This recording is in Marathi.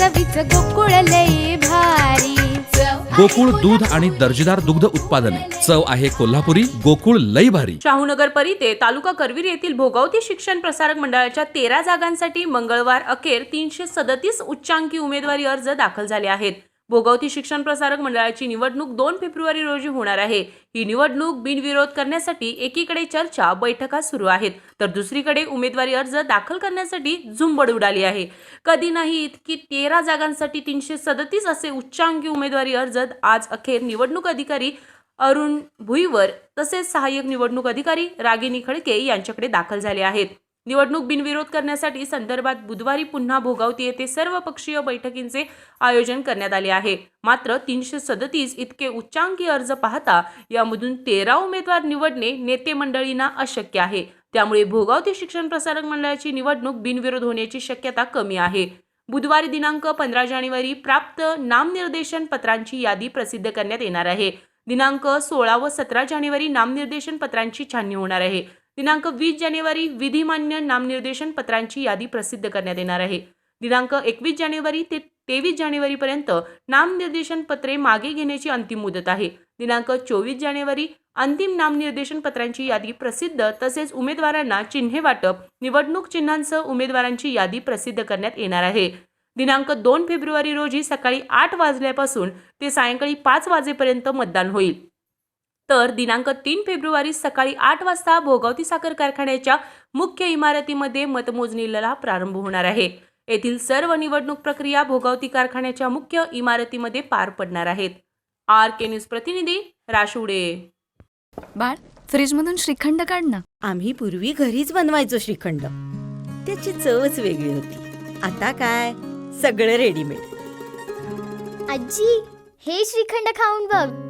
चवीच गोकुळ लई भारी. गोकुळ दूध आणि दर्जेदार दुग्ध उत्पादने. चव आहे कोल्हापुरी गोकुळ लई भारी. शाहूनगर परिते तालुका करवीर येथील भोगावती शिक्षण प्रसारक मंडळाच्या तेरा जागांसाठी मंगळवार अखेर तीनशे सदतीस उच्चांकी उमेदवारी अर्ज दाखल झाले आहेत. भोगावती शिक्षण प्रसारक मंडळाची निवडणूक दोन फेब्रुवारी रोजी होणार आहे. ही निवडणूक बिनविरोध करण्यासाठी एकीकडे चर्चा बैठका सुरू आहेत. तर दुसरीकडे उमेदवारी अर्ज दाखल करण्यासाठी झुंबड उडाली आहे. कधी नाही इतकी तेरा जागांसाठी तीनशे सदतीस असे उच्चांकी उमेदवारी अर्ज आज अखेर निवडणूक अधिकारी अरुण भुईवर तसेच सहाय्यक निवडणूक अधिकारी रागिनी खडके यांच्याकडे दाखल झाले आहेत. निवडणूक बिनविरोध करण्यासाठी संदर्भात बुधवारी पुन्हा भोगावती येथे सर्व पक्षीय बैठकींचे आयोजन करण्यात आले आहे. मात्र तीनशे सदतीस इतके उच्चांकी अर्ज पाहता यामधून तेरा उमेदवार निवडणे नेते मंडळींना अशक्य आहे. त्यामुळे भोगावती शिक्षण प्रसारक मंडळाची निवडणूक बिनविरोध होण्याची शक्यता कमी आहे. बुधवारी दिनांक पंधरा जानेवारी प्राप्त नामनिर्देशन पत्रांची यादी प्रसिद्ध करण्यात येणार आहे. दिनांक सोळा व सतरा जानेवारी नामनिर्देशन पत्रांची छाननी होणार आहे. दिनांक वीस जानेवारी विधिमान्य नामनिर्देशन पत्रांची यादी प्रसिद्ध करण्यात येणार आहे. दिनांक एकवीस जानेवारी ते तेवीस जानेवारीपर्यंत नामनिर्देशन पत्रे मागे घेण्याची अंतिम मुदत आहे. दिनांक चोवीस जानेवारी अंतिम नामनिर्देशन पत्रांची यादी प्रसिद्ध तसेच उमेदवारांना चिन्हे वाटप निवडणूक चिन्हांसह उमेदवारांची यादी प्रसिद्ध करण्यात येणार आहे. दिनांक दोन फेब्रुवारी रोजी सकाळी आठ वाजल्यापासून ते सायंकाळी पाच वाजेपर्यंत मतदान होईल. तर दिनांक तीन फेब्रुवारी सकाळी आठ वाजता भोगावती साखर कारखान्याच्या मुख्य इमारतीमध्ये मतमोजणीला प्रारंभ होणार आहे. येथील सर्व निवडणूक प्रक्रिया भोगावती कारखान्याच्या मुख्य इमारतीमध्ये पार पडणार आहेत. आर के न्यूज प्रतिनिधी राशुडे. बाळ फ्रीजमधून श्रीखंड काढ ना. आम्ही पूर्वी घरीच बनवायचो श्रीखंड. त्याची चवच वेगळी होती. आता काय? सगळं रेडीमेड आजी हे श्रीखंड खाऊन बघ.